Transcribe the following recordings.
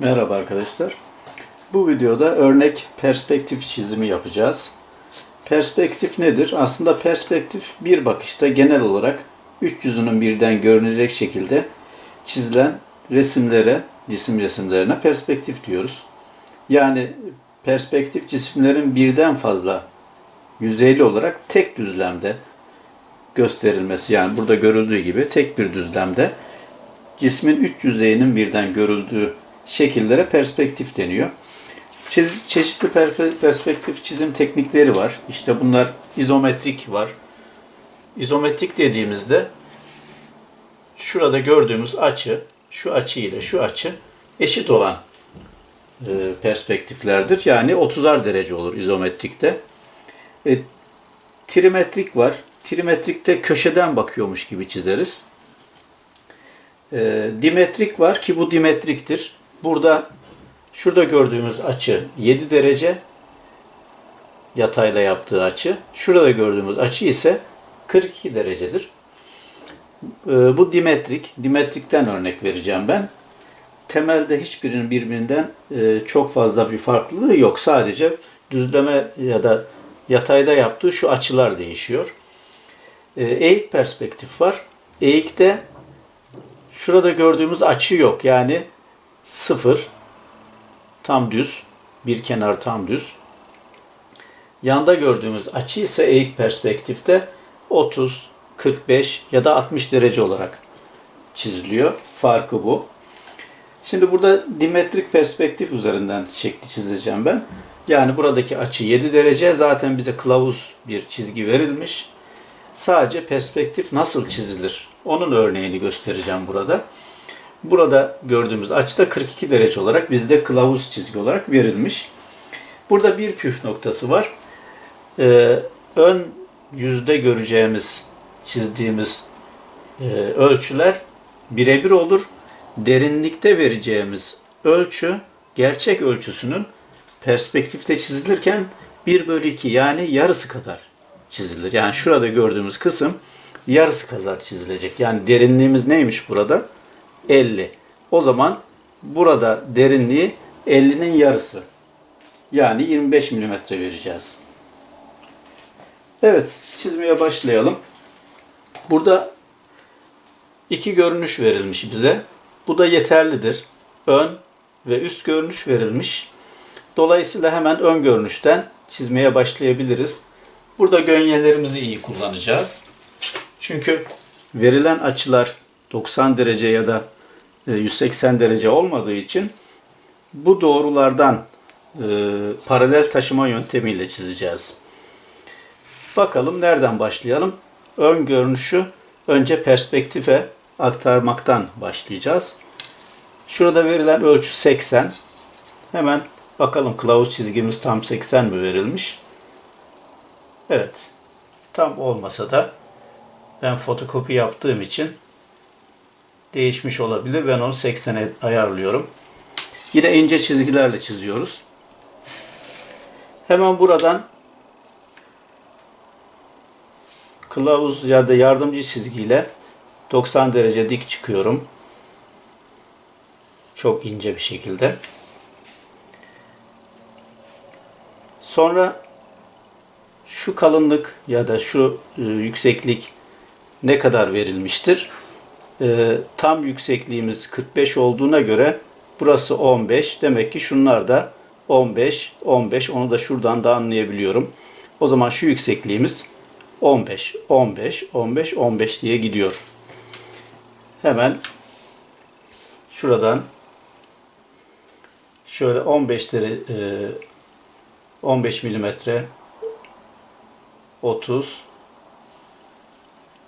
Merhaba arkadaşlar. Bu videoda örnek perspektif çizimi yapacağız. Perspektif nedir? Aslında perspektif bir bakışta genel olarak üç yüzünün birden görünecek şekilde çizilen resimlere, cisim resimlerine perspektif diyoruz. Yani perspektif cisimlerin birden fazla yüzeyli olarak tek düzlemde gösterilmesi yani burada görüldüğü gibi tek bir düzlemde cismin üç yüzeyinin birden görüldüğü şekillere perspektif deniyor. Çiz- çeşitli per- perspektif çizim teknikleri var. İşte bunlar izometrik var. İzometrik dediğimizde şurada gördüğümüz açı, şu açı ile şu açı eşit olan e, perspektiflerdir. Yani 30'ar derece olur izometrikte. E, trimetrik var. Trimetrikte köşeden bakıyormuş gibi çizeriz. E, dimetrik var ki bu dimetriktir. Burada şurada gördüğümüz açı 7 derece yatayla yaptığı açı. Şurada gördüğümüz açı ise 42 derecedir. E, bu dimetrik. Dimetrikten örnek vereceğim ben. Temelde hiçbirinin birbirinden e, çok fazla bir farklılığı yok. Sadece düzleme ya da yatayda yaptığı şu açılar değişiyor. E, eğik perspektif var. Eğikte şurada gördüğümüz açı yok. Yani sıfır tam düz. Bir kenar tam düz. Yanda gördüğümüz açı ise eğik perspektifte 30, 45 ya da 60 derece olarak çiziliyor. Farkı bu. Şimdi burada dimetrik perspektif üzerinden şekli çizeceğim ben. Yani buradaki açı 7 derece. Zaten bize kılavuz bir çizgi verilmiş. Sadece perspektif nasıl çizilir? Onun örneğini göstereceğim burada. Burada gördüğümüz açı da 42 derece olarak bizde kılavuz çizgi olarak verilmiş. Burada bir püf noktası var. Ee, ön yüzde göreceğimiz, çizdiğimiz e, ölçüler birebir olur. Derinlikte vereceğimiz ölçü gerçek ölçüsünün perspektifte çizilirken 1 bölü 2 yani yarısı kadar çizilir. Yani şurada gördüğümüz kısım yarısı kadar çizilecek. Yani derinliğimiz neymiş burada? 50. O zaman burada derinliği 50'nin yarısı. Yani 25 milimetre vereceğiz. Evet, çizmeye başlayalım. Burada iki görünüş verilmiş bize. Bu da yeterlidir. Ön ve üst görünüş verilmiş. Dolayısıyla hemen ön görünüşten çizmeye başlayabiliriz. Burada gönyelerimizi iyi kullanacağız. Çünkü verilen açılar 90 derece ya da 180 derece olmadığı için bu doğrulardan e, paralel taşıma yöntemiyle çizeceğiz. Bakalım nereden başlayalım? Ön görünüşü önce perspektife aktarmaktan başlayacağız. Şurada verilen ölçü 80. Hemen bakalım kılavuz çizgimiz tam 80 mi verilmiş? Evet. Tam olmasa da ben fotokopi yaptığım için değişmiş olabilir. Ben onu 80'e ayarlıyorum. Yine ince çizgilerle çiziyoruz. Hemen buradan kılavuz ya da yardımcı çizgiyle 90 derece dik çıkıyorum. Çok ince bir şekilde. Sonra şu kalınlık ya da şu e, yükseklik ne kadar verilmiştir? E, tam yüksekliğimiz 45 olduğuna göre burası 15. Demek ki şunlar da 15, 15. Onu da şuradan da anlayabiliyorum. O zaman şu yüksekliğimiz 15, 15, 15, 15 diye gidiyor. Hemen şuradan şöyle 15 dere, 15 milimetre 30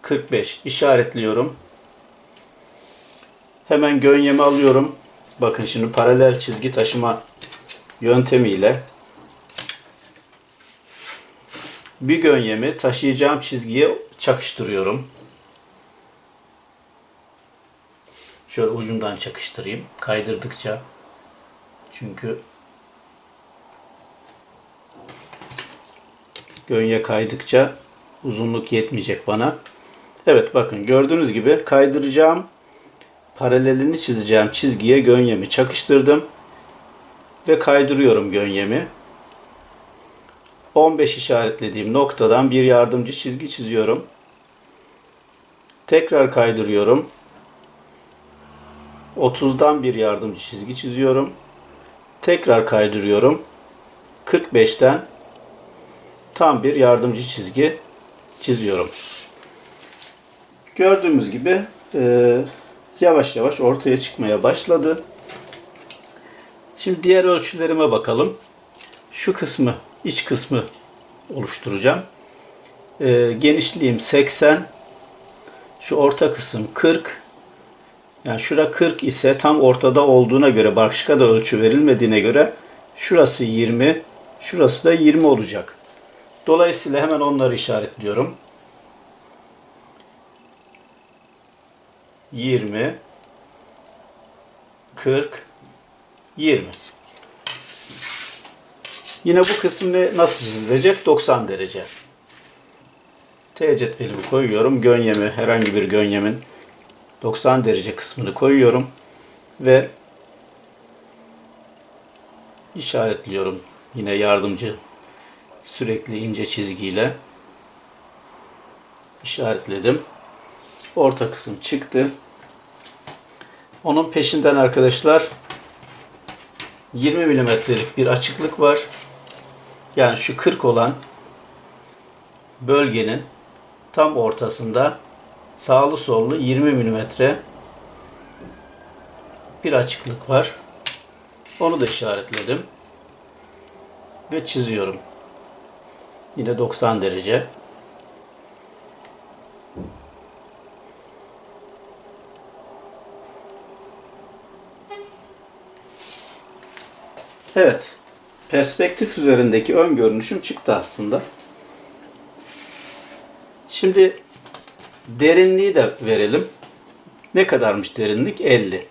45 işaretliyorum. Hemen gönyemi alıyorum. Bakın şimdi paralel çizgi taşıma yöntemiyle bir gönyemi taşıyacağım çizgiye çakıştırıyorum. Şöyle ucundan çakıştırayım. Kaydırdıkça. Çünkü gönye kaydıkça uzunluk yetmeyecek bana. Evet bakın gördüğünüz gibi kaydıracağım paralelini çizeceğim çizgiye gönyemi çakıştırdım. ve kaydırıyorum gönyemi. 15 işaretlediğim noktadan bir yardımcı çizgi çiziyorum. Tekrar kaydırıyorum. 30'dan bir yardımcı çizgi çiziyorum. Tekrar kaydırıyorum. 45'ten tam bir yardımcı çizgi çiziyorum. Gördüğümüz gibi yavaş yavaş ortaya çıkmaya başladı. Şimdi diğer ölçülerime bakalım. Şu kısmı, iç kısmı oluşturacağım. E, genişliğim 80. Şu orta kısım 40. Yani şura 40 ise tam ortada olduğuna göre başka da ölçü verilmediğine göre şurası 20, şurası da 20 olacak. Dolayısıyla hemen onları işaretliyorum. 20 40 20 Yine bu kısım ne, nasıl çizilecek? 90 derece. T cetvelimi koyuyorum. Gönyemi, herhangi bir gönyemin 90 derece kısmını koyuyorum. Ve işaretliyorum. Yine yardımcı sürekli ince çizgiyle işaretledim. Orta kısım çıktı. Onun peşinden arkadaşlar 20 milimetrelik bir açıklık var. Yani şu 40 olan bölgenin tam ortasında sağlı sollu 20 milimetre bir açıklık var. Onu da işaretledim. Ve çiziyorum. Yine 90 derece. Evet. Perspektif üzerindeki ön görünüşüm çıktı aslında. Şimdi derinliği de verelim. Ne kadarmış derinlik? 50.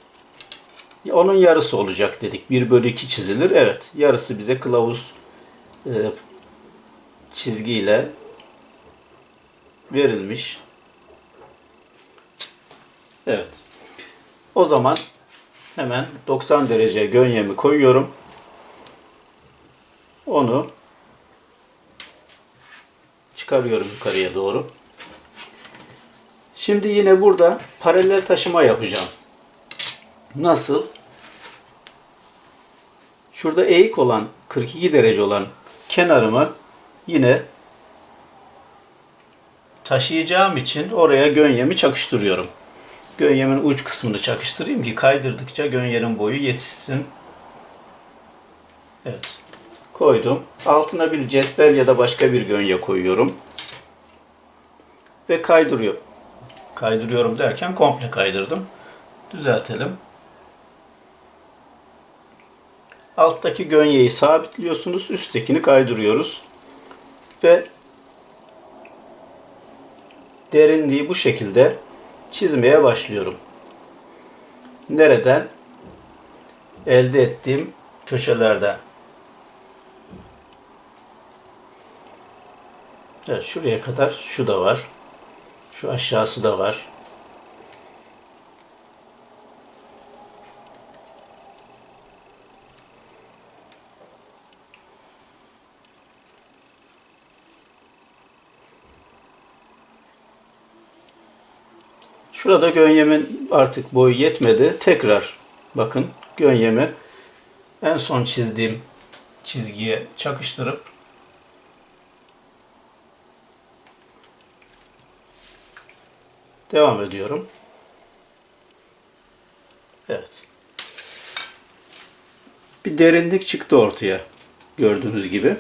Onun yarısı olacak dedik. 1 bölü 2 çizilir. Evet. Yarısı bize kılavuz e, çizgiyle verilmiş. Evet. O zaman hemen 90 derece gönyemi koyuyorum. Onu çıkarıyorum yukarıya doğru. Şimdi yine burada paralel taşıma yapacağım. Nasıl? Şurada eğik olan 42 derece olan kenarımı yine taşıyacağım için oraya gönyemi çakıştırıyorum. Gönyemin uç kısmını çakıştırayım ki kaydırdıkça gönyenin boyu yetişsin. Evet. Koydum. Altına bir cetvel ya da başka bir gönye koyuyorum. Ve kaydırıyor. Kaydırıyorum derken komple kaydırdım. Düzeltelim. Alttaki gönyeyi sabitliyorsunuz. Üsttekini kaydırıyoruz. Ve derinliği bu şekilde çizmeye başlıyorum. Nereden? Elde ettiğim köşelerden. Evet şuraya kadar şu da var. Şu aşağısı da var. Şurada gönyemin artık boyu yetmedi. Tekrar bakın gönyemi en son çizdiğim çizgiye çakıştırıp devam ediyorum. Evet. Bir derinlik çıktı ortaya gördüğünüz gibi.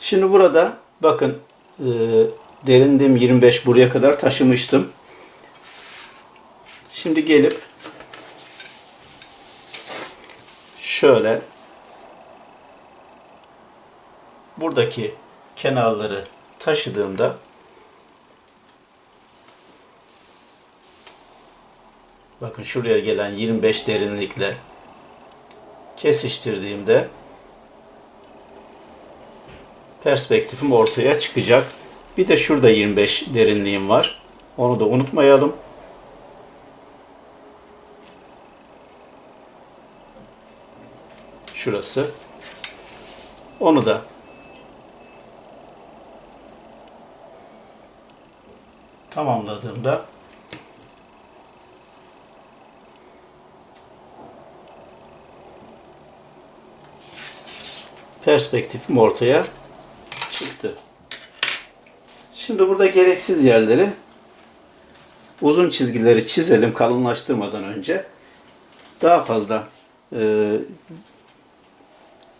Şimdi burada bakın e, derinliğim 25 buraya kadar taşımıştım. Şimdi gelip şöyle buradaki kenarları taşıdığımda bakın şuraya gelen 25 derinlikle kesiştirdiğimde perspektifim ortaya çıkacak. Bir de şurada 25 derinliğim var. Onu da unutmayalım. Şurası. Onu da tamamladığımda perspektifim ortaya çıktı. Şimdi burada gereksiz yerleri uzun çizgileri çizelim kalınlaştırmadan önce. Daha fazla e,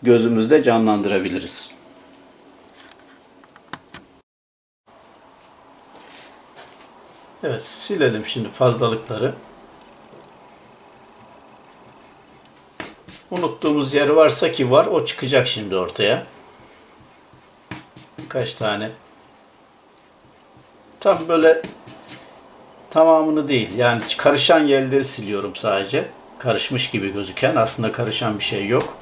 gözümüzde canlandırabiliriz. Evet silelim şimdi fazlalıkları. Unuttuğumuz yer varsa ki var o çıkacak şimdi ortaya. Kaç tane tam böyle tamamını değil. Yani karışan yerleri siliyorum sadece. Karışmış gibi gözüken aslında karışan bir şey yok.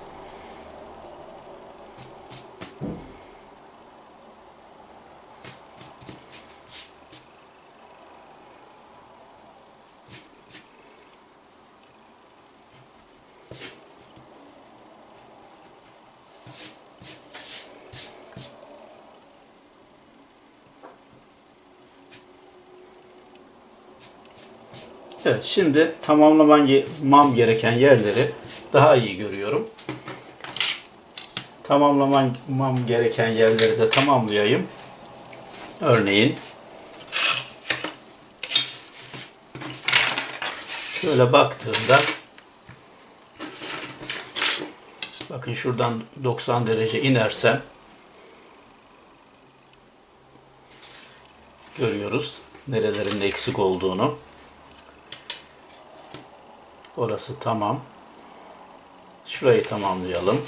Evet, şimdi tamamlamam gereken yerleri daha iyi görüyorum. Tamamlamam gereken yerleri de tamamlayayım. Örneğin şöyle baktığımda bakın şuradan 90 derece inersem görüyoruz nerelerin eksik olduğunu. Orası tamam. Şurayı tamamlayalım.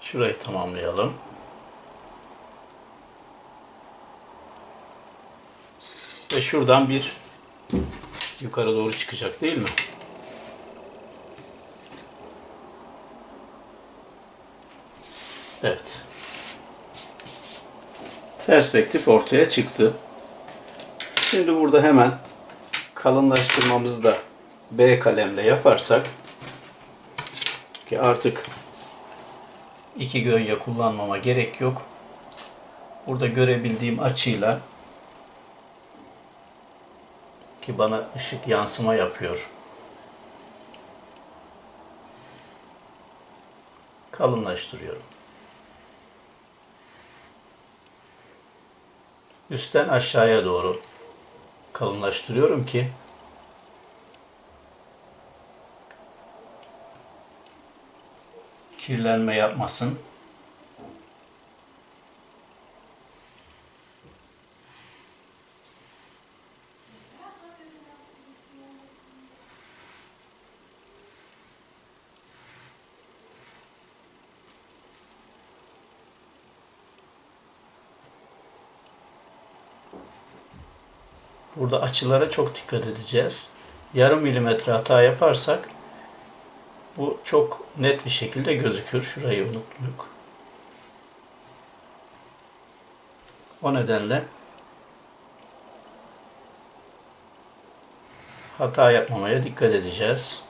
Şurayı tamamlayalım. Ve şuradan bir yukarı doğru çıkacak değil mi? Evet. Perspektif ortaya çıktı. Şimdi burada hemen kalınlaştırmamızı da B kalemle yaparsak ki artık iki gönye kullanmama gerek yok. Burada görebildiğim açıyla ki bana ışık yansıma yapıyor. Kalınlaştırıyorum. Üstten aşağıya doğru kalınlaştırıyorum ki kirlenme yapmasın. Burada açılara çok dikkat edeceğiz. Yarım milimetre hata yaparsak bu çok net bir şekilde gözükür. Şurayı unuttuk. O nedenle hata yapmamaya dikkat edeceğiz.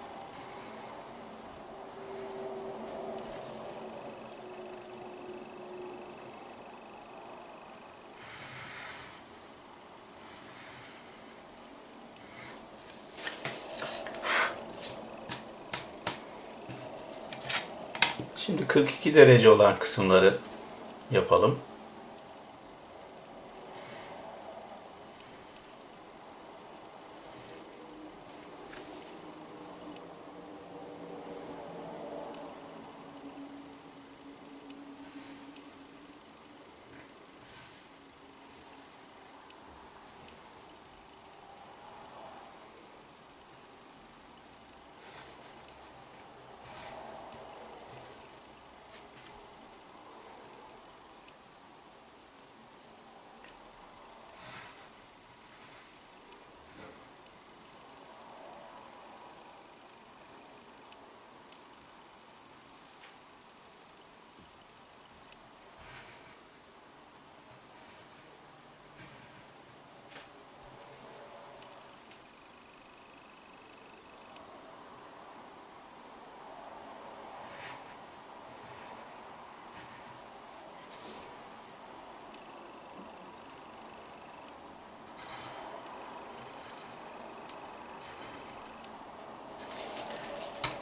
Şimdi 42 derece olan kısımları yapalım.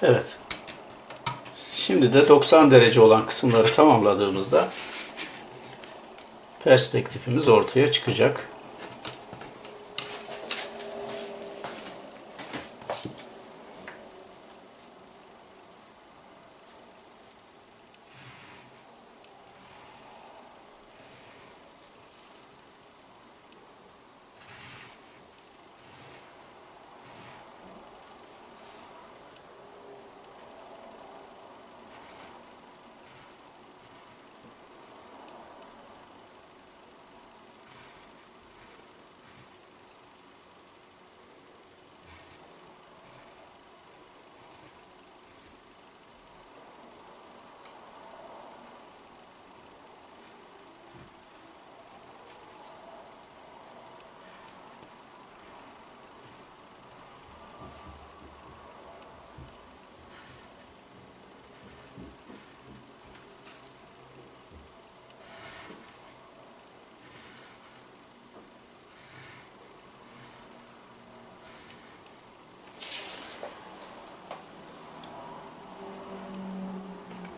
Evet. Şimdi de 90 derece olan kısımları tamamladığımızda perspektifimiz ortaya çıkacak.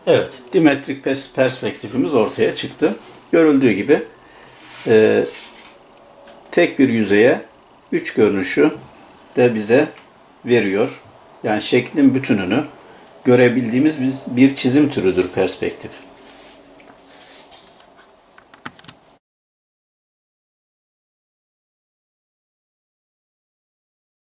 Evet, dimetrik pers- perspektifimiz ortaya çıktı. Görüldüğü gibi e, tek bir yüzeye üç görünüşü de bize veriyor. Yani şeklin bütününü görebildiğimiz biz bir çizim türüdür perspektif.